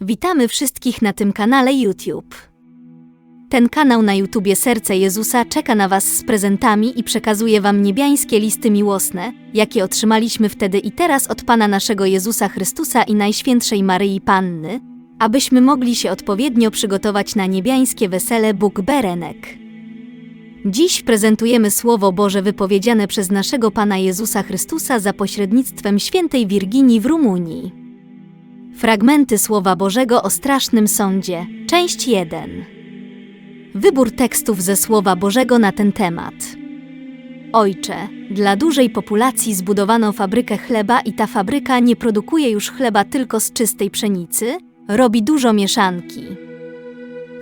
Witamy wszystkich na tym kanale YouTube. Ten kanał na YouTubie Serce Jezusa czeka na Was z prezentami i przekazuje Wam niebiańskie listy miłosne, jakie otrzymaliśmy wtedy i teraz od Pana naszego Jezusa Chrystusa i Najświętszej Maryi Panny, abyśmy mogli się odpowiednio przygotować na niebiańskie wesele Bóg Berenek. Dziś prezentujemy Słowo Boże wypowiedziane przez naszego Pana Jezusa Chrystusa za pośrednictwem świętej Wirginii w Rumunii. Fragmenty Słowa Bożego o strasznym sądzie, część 1. Wybór tekstów ze Słowa Bożego na ten temat. Ojcze, dla dużej populacji zbudowano fabrykę chleba i ta fabryka nie produkuje już chleba tylko z czystej pszenicy, robi dużo mieszanki.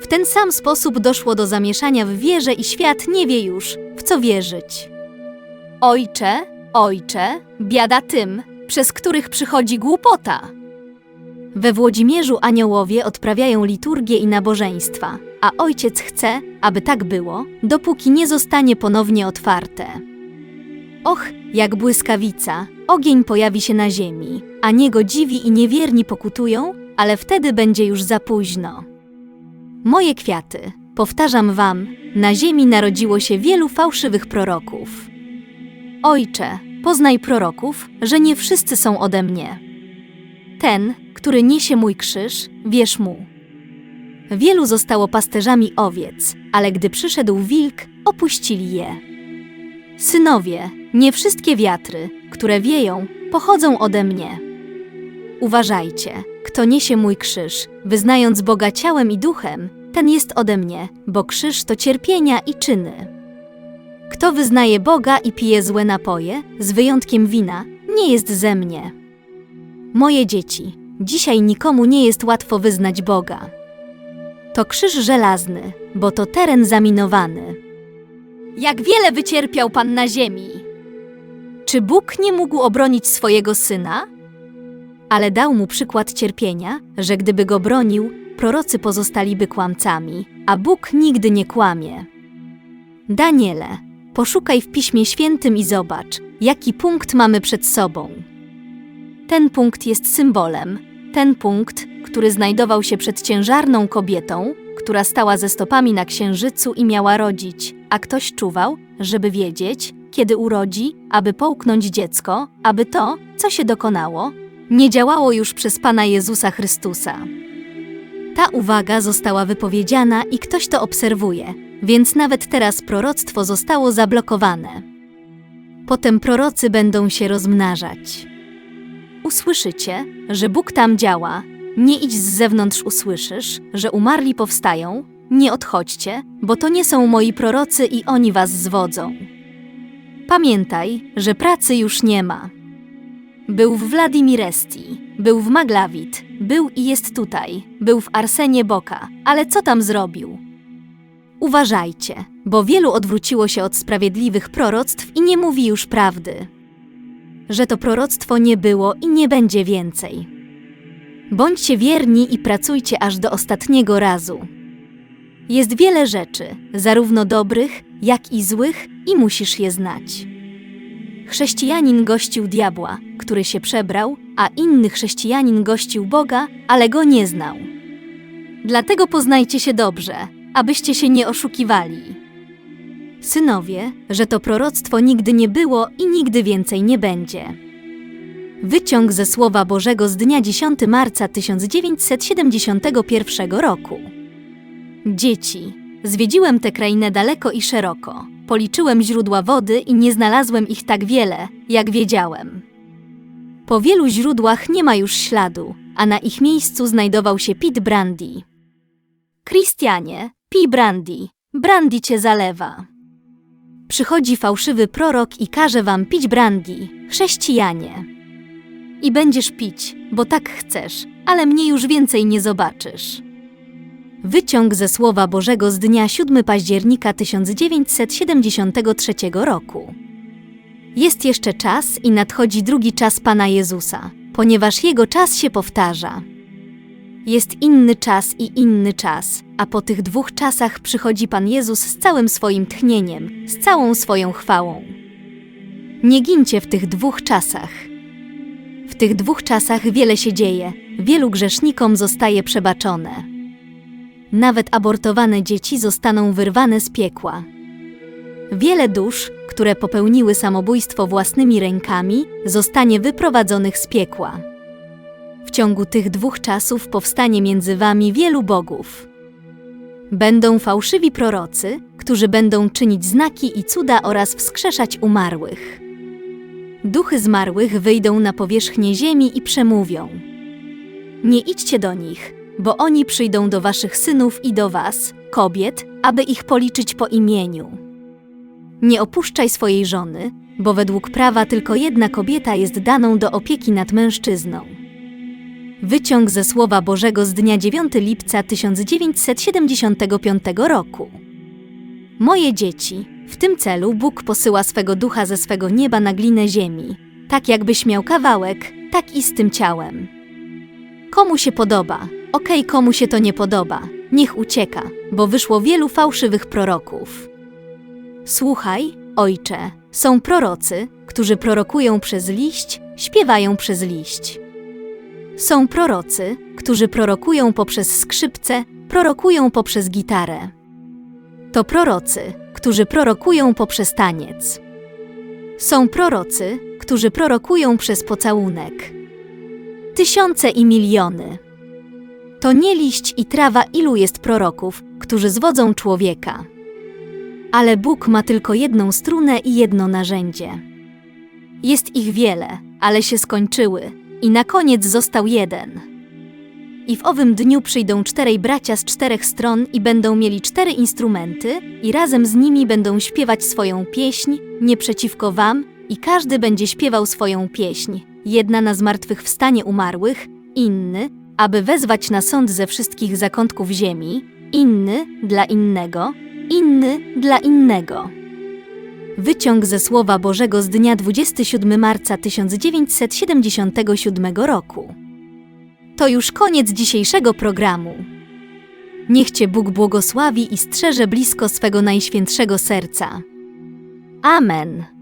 W ten sam sposób doszło do zamieszania w wierze i świat nie wie już, w co wierzyć. Ojcze, ojcze, biada tym, przez których przychodzi głupota. We Włodzimierzu aniołowie odprawiają liturgię i nabożeństwa, a ojciec chce, aby tak było, dopóki nie zostanie ponownie otwarte. Och, jak błyskawica, ogień pojawi się na ziemi, a niego dziwi i niewierni pokutują, ale wtedy będzie już za późno. Moje kwiaty, powtarzam wam, na ziemi narodziło się wielu fałszywych proroków. Ojcze, poznaj proroków, że nie wszyscy są ode mnie. Ten, który niesie mój krzyż, wierz mu. Wielu zostało pasterzami owiec, ale gdy przyszedł wilk, opuścili je. Synowie, nie wszystkie wiatry, które wieją, pochodzą ode mnie. Uważajcie, kto niesie mój krzyż, wyznając Boga ciałem i duchem, ten jest ode mnie, bo krzyż to cierpienia i czyny. Kto wyznaje Boga i pije złe napoje, z wyjątkiem wina, nie jest ze mnie. Moje dzieci, dzisiaj nikomu nie jest łatwo wyznać Boga. To krzyż żelazny, bo to teren zaminowany. Jak wiele wycierpiał Pan na ziemi! Czy Bóg nie mógł obronić swojego syna? Ale dał mu przykład cierpienia, że gdyby go bronił, prorocy pozostaliby kłamcami, a Bóg nigdy nie kłamie. Daniele, poszukaj w Piśmie Świętym i zobacz, jaki punkt mamy przed sobą. Ten punkt jest symbolem. Ten punkt, który znajdował się przed ciężarną kobietą, która stała ze stopami na księżycu i miała rodzić, a ktoś czuwał, żeby wiedzieć, kiedy urodzi, aby połknąć dziecko, aby to, co się dokonało, nie działało już przez Pana Jezusa Chrystusa. Ta uwaga została wypowiedziana i ktoś to obserwuje, więc nawet teraz proroctwo zostało zablokowane. Potem prorocy będą się rozmnażać. Usłyszycie, że Bóg tam działa. Nie idź z zewnątrz usłyszysz, że umarli powstają. Nie odchodźcie, bo to nie są moi prorocy i oni was zwodzą. Pamiętaj, że pracy już nie ma. Był w Wladimiresti, był w Maglawit, był i jest tutaj, był w Arsenie Boka, ale co tam zrobił? Uważajcie, bo wielu odwróciło się od sprawiedliwych proroctw i nie mówi już prawdy że to proroctwo nie było i nie będzie więcej. Bądźcie wierni i pracujcie aż do ostatniego razu. Jest wiele rzeczy, zarówno dobrych, jak i złych, i musisz je znać. Chrześcijanin gościł diabła, który się przebrał, a inny chrześcijanin gościł Boga, ale go nie znał. Dlatego poznajcie się dobrze, abyście się nie oszukiwali. Synowie, że to proroctwo nigdy nie było i nigdy więcej nie będzie. Wyciąg ze Słowa Bożego z dnia 10 marca 1971 roku. Dzieci, zwiedziłem tę krainę daleko i szeroko. Policzyłem źródła wody i nie znalazłem ich tak wiele, jak wiedziałem. Po wielu źródłach nie ma już śladu, a na ich miejscu znajdował się pit brandy. Christianie, pij brandy, brandy cię zalewa. Przychodzi fałszywy prorok i każe wam pić brandy, chrześcijanie. I będziesz pić, bo tak chcesz, ale mnie już więcej nie zobaczysz. Wyciąg ze Słowa Bożego z dnia 7 października 1973 roku. Jest jeszcze czas i nadchodzi drugi czas Pana Jezusa, ponieważ Jego czas się powtarza. Jest inny czas i inny czas, a po tych dwóch czasach przychodzi Pan Jezus z całym swoim tchnieniem, z całą swoją chwałą. Nie gincie w tych dwóch czasach. W tych dwóch czasach wiele się dzieje, wielu grzesznikom zostaje przebaczone. Nawet abortowane dzieci zostaną wyrwane z piekła. Wiele dusz, które popełniły samobójstwo własnymi rękami, zostanie wyprowadzonych z piekła. W ciągu tych dwóch czasów powstanie między wami wielu bogów. Będą fałszywi prorocy, którzy będą czynić znaki i cuda oraz wskrzeszać umarłych. Duchy zmarłych wyjdą na powierzchnię ziemi i przemówią. Nie idźcie do nich, bo oni przyjdą do waszych synów i do was, kobiet, aby ich policzyć po imieniu. Nie opuszczaj swojej żony, bo według prawa tylko jedna kobieta jest daną do opieki nad mężczyzną. Wyciąg ze Słowa Bożego z dnia 9 lipca 1975 roku. Moje dzieci, w tym celu Bóg posyła swego ducha ze swego nieba na glinę ziemi. Tak jakbyś miał kawałek, tak i z tym ciałem. Komu się podoba? Okej, komu się to nie podoba? Niech ucieka, bo wyszło wielu fałszywych proroków. Słuchaj, ojcze, są prorocy, którzy prorokują przez liść, śpiewają przez liść. Są prorocy, którzy prorokują poprzez skrzypce, prorokują poprzez gitarę. To prorocy, którzy prorokują poprzez taniec. Są prorocy, którzy prorokują przez pocałunek. Tysiące i miliony. To nie liść i trawa, ilu jest proroków, którzy zwodzą człowieka. Ale Bóg ma tylko jedną strunę i jedno narzędzie. Jest ich wiele, ale się skończyły, i na koniec został jeden. I w owym dniu przyjdą czterej bracia z czterech stron i będą mieli cztery instrumenty, i razem z nimi będą śpiewać swoją pieśń, nie przeciwko wam, i każdy będzie śpiewał swoją pieśń. Jedna na zmartwychwstanie umarłych, inny, aby wezwać na sąd ze wszystkich zakątków ziemi, inny dla innego, inny dla innego. Wyciąg ze Słowa Bożego z dnia 27 marca 1977 roku. To już koniec dzisiejszego programu. Niech Cię Bóg błogosławi i strzeże blisko swego najświętszego serca. Amen.